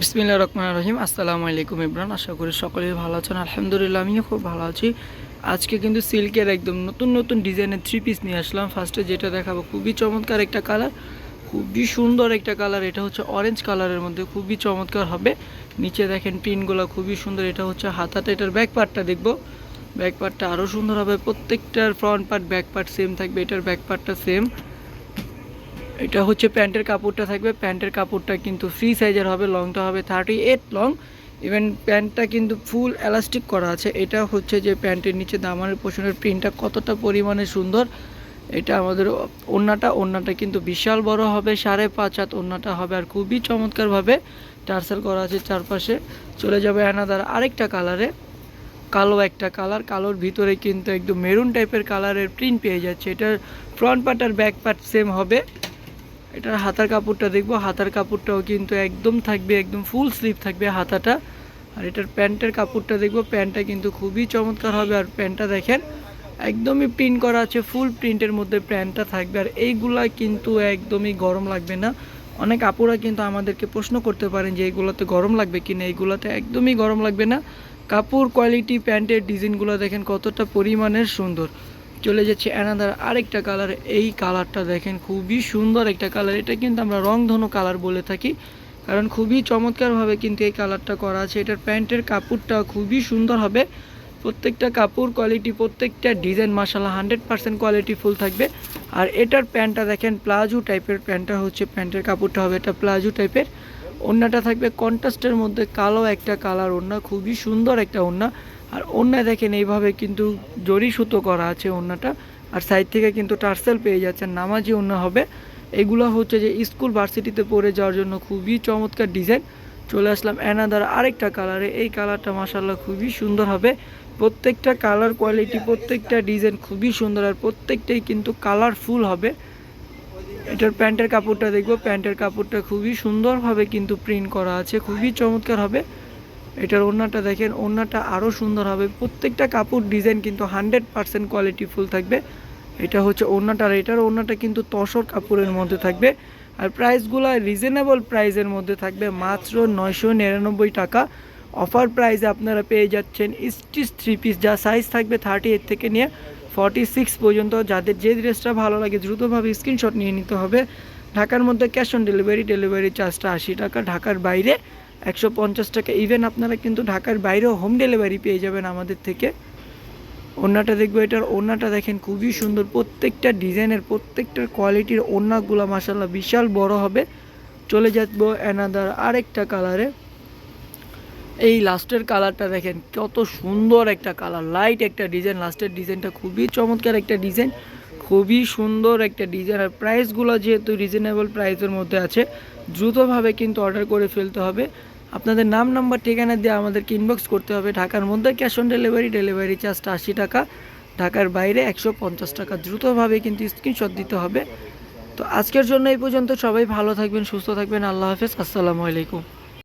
বিসমিল্লা রহমান রহিম। আসসালামু আলাইকুম ইমরান, আশা করি সকলেই ভালো আছেন। আলহামদুলিল্লাহ, আমিও খুব ভালো আছি। আজকে কিন্তু সিল্কের একদম নতুন নতুন ডিজাইনের থ্রি পিস নিয়ে আসলাম। ফার্স্টে যেটা দেখাবো, খুবই চমৎকার একটা কালার খুবই সুন্দর একটা কালার এটা হচ্ছে অরেঞ্জ কালারের মধ্যে খুবই চমৎকার হবে। নিচে দেখেন পিনগুলো খুবই সুন্দর। এটা হচ্ছে হাতাটা এটার ব্যাক পার্টটা দেখব। ব্যাক পার্টটা আরও সুন্দর হবে। প্রত্যেকটার front part back part same থাকবে। এটার ব্যাক পার্টটা সেম এটা হচ্ছে প্যান্টের কাপড়টা থাকবে। প্যান্টের কাপড়টা কিন্তু ফ্রি সাইজের হবে লংটা হবে থার্টি এইট লং ইভেন প্যান্টটা কিন্তু ফুল এলাস্টিক করা আছে। এটা হচ্ছে যে প্যান্টের নিচে দামানের পোষণের প্রিন্টটা কতটা পরিমাণে সুন্দর, এটা আমাদের ওড়নাটা। ওড়নাটা কিন্তু বিশাল বড় হবে, সাড়ে পাঁচ হাত ওড়নাটা হবে আর খুবই চমৎকারভাবে টার্সেল করা আছে চারপাশে। চলে যাবে অ্যানাদার আরেকটা কালারে কালো একটা কালার কালোর ভিতরে কিন্তু একদম মেরুন টাইপের কালারের প্রিন্ট পেয়ে যাচ্ছে। এটার ফ্রন্ট পার্ট আর ব্যাক পার্ট সেম হবে। এটার হাতার কাপড়টা দেখব। হাতার কাপড়টাও কিন্তু একদম থাকবে, একদম ফুল স্লিভ থাকবে হাতাটা। আর এটার প্যান্টের কাপড়টা দেখব, প্যান্টটা কিন্তু খুবই চমৎকার হবে। আর প্যান্টটা দেখেন, একদমই প্রিন্ট করা আছে ফুল প্রিন্টের মধ্যে প্যান্টটা থাকবে। আর এইগুলা কিন্তু একদমই গরম লাগবে না। অনেক আপুরা কিন্তু আমাদেরকে প্রশ্ন করতে পারেন যে এইগুলোতে গরম লাগবে কি না? এইগুলোতে একদমই গরম লাগবে না। কাপড় কোয়ালিটি প্যান্টের ডিজাইনগুলো দেখেন কতটা পরিমাণের সুন্দর। চলে যাচ্ছে অ্যানাদার আরেকটা কালার এই কালারটা দেখেন খুবই সুন্দর একটা কালার এটা কিন্তু আমরা রংধনু কালার বলে থাকি, কারণ খুবই চমৎকারভাবে কিন্তু এই কালারটা করা আছে, এটার প্যান্টের কাপড়টা খুবই সুন্দর হবে, প্রত্যেকটা কাপড় কোয়ালিটি প্রত্যেকটা ডিজাইন মাসাল্লাহ হান্ড্রেড পার্সেন্ট কোয়ালিটি ফুল থাকবে, আর এটার প্যান্টটা দেখেন প্লাজো টাইপের প্যান্টটা হচ্ছে, প্যান্টের কাপড়টা হবে এটা প্লাজো টাইপের, ওড়নাটা থাকবে কন্ট্রাস্টের মধ্যে কালো একটা কালার ওড়না খুবই সুন্দর একটা ওড়না আর ওড়না দেখেন, এইভাবে কিন্তু জরি সুতো করা আছে ওড়নাটা আর সাইড থেকে কিন্তু টার্সেল পেয়ে যাচ্ছেন, নামাজি ওড়না হবে। এগুলো হচ্ছে যে স্কুল ভার্সিটিতে পড়ে যাওয়ার জন্য খুবই চমৎকার ডিজাইন চলে আসলাম অ্যানাদার আরেকটা কালারে এই কালারটা মাসাল্লাহ খুবই সুন্দর হবে। প্রত্যেকটা কালার কোয়ালিটি প্রত্যেকটা ডিজাইন খুবই সুন্দর, আর প্রত্যেকটাই কিন্তু কালারফুল হবে। এটার প্যান্টের কাপড়টা দেখব, প্যান্টের কাপড়টা খুবই সুন্দরভাবে কিন্তু প্রিন্ট করা আছে, খুবই চমৎকার হবে। এটার ওড়নাটা দেখেন, ওড়নাটা আরও সুন্দর হবে। প্রত্যেকটা কাপড় ডিজাইন কিন্তু হান্ড্রেড পারসেন্ট কোয়ালিটি ফুল থাকবে। এটা হচ্ছে ওড়নাটা, আর এটার ওড়নাটা কিন্তু তসর কাপড়ের মধ্যে থাকবে। আর প্রাইসগুলো রিজনেবল প্রাইসের মধ্যে থাকবে মাত্র নয়শো নিরানব্বই টাকা। অফার প্রাইসে আপনারা পেয়ে যাচ্ছেন স্টিচ থ্রি পিস যা সাইজ থাকবে থার্টি এইট থেকে নিয়ে ফর্টি সিক্স পর্যন্ত। যাদের যে ড্রেসটা ভালো লাগে দ্রুতভাবে স্ক্রিনশট নিয়ে নিতে হবে। ঢাকার মধ্যে ক্যাশ অন ডেলিভারি ডেলিভারি চার্জটা আশি টাকা। ঢাকার বাইরে একশো পঞ্চাশ টাকা ইভেন আপনারা কিন্তু ঢাকার বাইরেও হোম ডেলিভারি পেয়ে যাবেন আমাদের থেকে। ওড়নাটা দেখব, এটার ওড়নাটা দেখেন, খুবই সুন্দর। প্রত্যেকটা ডিজাইনের প্রত্যেকটার কোয়ালিটির ওড়নাগুলো মাসাল্লাহ বিশাল বড় হবে। চলে যাব অ্যানাদার আরেকটা কালারে এই লাস্টের কালারটা দেখেন, কত সুন্দর একটা কালার লাইট একটা ডিজাইন লাস্টের ডিজাইনটা খুবই চমৎকার একটা ডিজাইন খুবই সুন্দর একটা ডিজাইন আর প্রাইসগুলো যেহেতু রিজনেবল প্রাইসের মধ্যে আছে, দ্রুতভাবে কিন্তু অর্ডার করে ফেলতে হবে। আপনাদের নাম, নাম্বার, ঠিকানা দিয়ে আমাদেরকে ইনবক্স করতে হবে। ঢাকার মধ্যে ক্যাশ অন ডেলিভারি ডেলিভারি চার্জটা আশি টাকা। ঢাকার বাইরে একশো পঞ্চাশ টাকা। দ্রুতভাবে কিন্তু স্ক্রিনশট দিতে হবে। তো আজকের জন্য এই পর্যন্ত। সবাই ভালো থাকবেন, সুস্থ থাকবেন। আল্লাহ হাফেজ। আসসালামু আলাইকুম।